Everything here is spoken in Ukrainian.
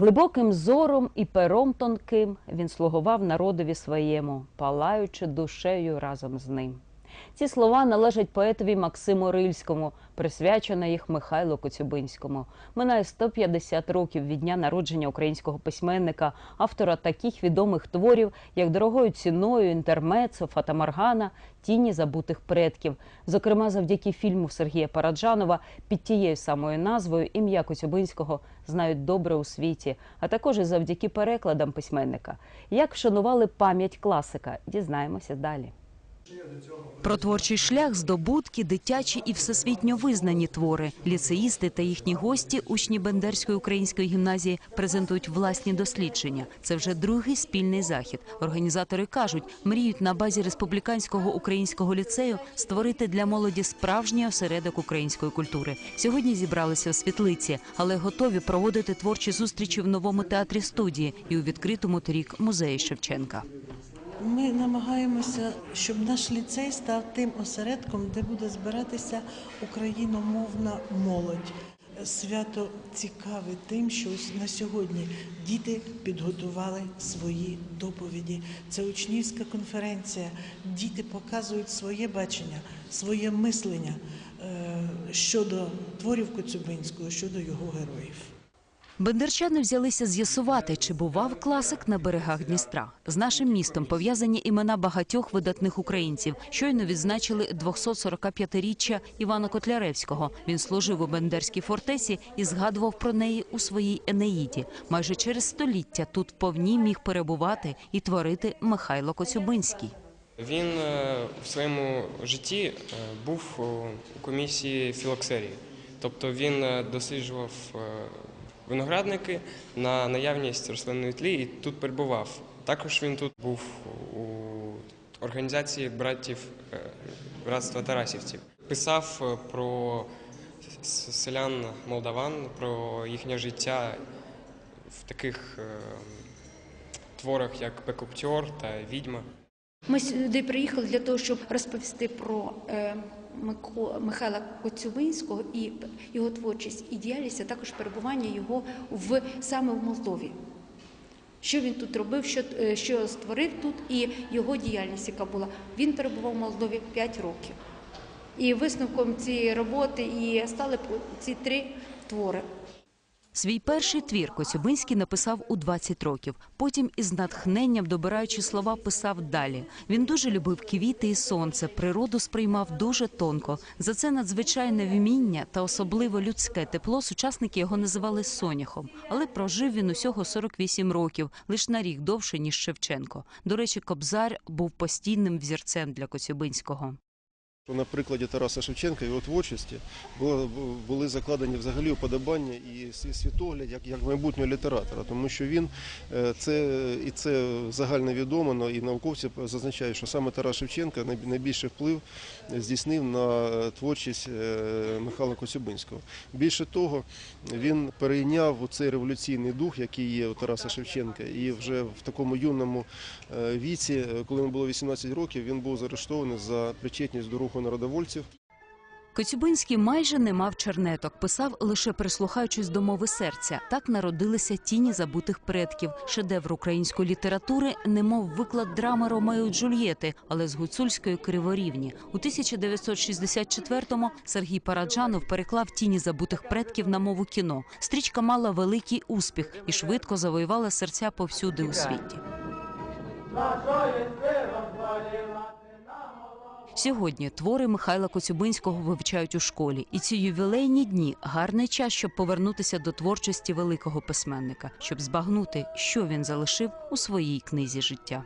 Глибоким зором і пером тонким він слугував народові своєму, палаючи душею разом з ним. Ці слова належать поетові Максиму Рильському, присвячено їх Михайлу Коцюбинському. Минає 150 років від дня народження українського письменника, автора таких відомих творів, як дорогою ціною, інтермецо, Фатамаргана, тіні забутих предків. Зокрема, завдяки фільму Сергія Параджанова під тією самою назвою ім'я Коцюбинського знають добре у світі, а також і завдяки перекладам письменника. Як вшанували пам'ять класика, дізнаємося далі. Про творчий шлях, здобутки, дитячі і всесвітньо визнані твори. Ліцеїсти та їхні гості, учні Бендерської української гімназії, презентують власні дослідження. Це вже другий спільний захід. Організатори кажуть, мріють на базі республіканського українського ліцею створити для молоді справжній осередок української культури. Сьогодні зібралися в світлиці, але готові проводити творчі зустрічі в новому театрі студії і у відкритому торік музеї Шевченка. Ми намагаємося, щоб наш ліцей став тим осередком, де буде збиратися україномовна молодь. Свято цікаве тим, що на сьогодні діти підготували свої доповіді. Це учнівська конференція. Діти показують своє бачення, своє мислення е, щодо творів Коцюбинського, щодо його героїв. Бендерчани взялися з'ясувати, чи бував класик на берегах Дністра. З нашим містом пов'язані імена багатьох видатних українців. Щойно відзначили 245-річчя Івана Котляревського. Він служив у Бендерській фортеці і згадував про неї у своїй Енеїді. Майже через століття тут повні міг перебувати і творити Михайло Коцюбинський. Він е, в своєму житті е, був у комісії філоксерії, тобто він е, досліджував виноградники на наявність рослинної тлі і тут перебував. Також він тут був у організації братів е, братства Тарасівців. Писав е, про селян молдаван, про їхнє життя в таких е, творах, як Пекоптьор та Відьма. Ми сюди приїхали для того, щоб розповісти про Михайла Коцюбинського і його творчість і діяльність, а також перебування його в саме в Молдові. Що він тут робив, що, е, що створив тут, і його діяльність, яка була. Він перебував в Молдові 5 років. І висновком цієї роботи і стали ці три твори. Свій перший твір Коцюбинський написав у 20 років. Потім із натхненням, добираючи слова, писав далі. Він дуже любив квіти і сонце, природу сприймав дуже тонко. За це надзвичайне вміння та особливо людське тепло сучасники його називали соняхом. Але прожив він усього 48 років, лише на рік довше ніж Шевченко. До речі, Кобзар був постійним взірцем для Коцюбинського. На прикладі Тараса Шевченка його творчості були закладені взагалі уподобання і світогляд як, як майбутнього літератора, тому що він е, це і це загальновідомо, но і науковці зазначають, що саме Тарас Шевченка найбільший вплив здійснив на творчість е, Михайла Коцюбинського. Більше того, він перейняв цей революційний дух, який є у Тараса Шевченка, і вже в такому юному е, віці, коли йому було 18 років, він був заарештований за причетність до руху народовольців. Коцюбинський майже не мав чернеток, писав лише прислухаючись до мови серця. Так народилися тіні забутих предків. Шедевр української літератури, немов виклад драми Ромео і Джульєти, але з гуцульської криворівні. У 1964-му Сергій Параджанов переклав тіні забутих предків на мову кіно. Стрічка мала великий успіх і швидко завоювала серця повсюди у світі. Сьогодні твори Михайла Коцюбинського вивчають у школі, і ці ювілейні дні гарний час, щоб повернутися до творчості великого письменника, щоб збагнути, що він залишив у своїй книзі життя.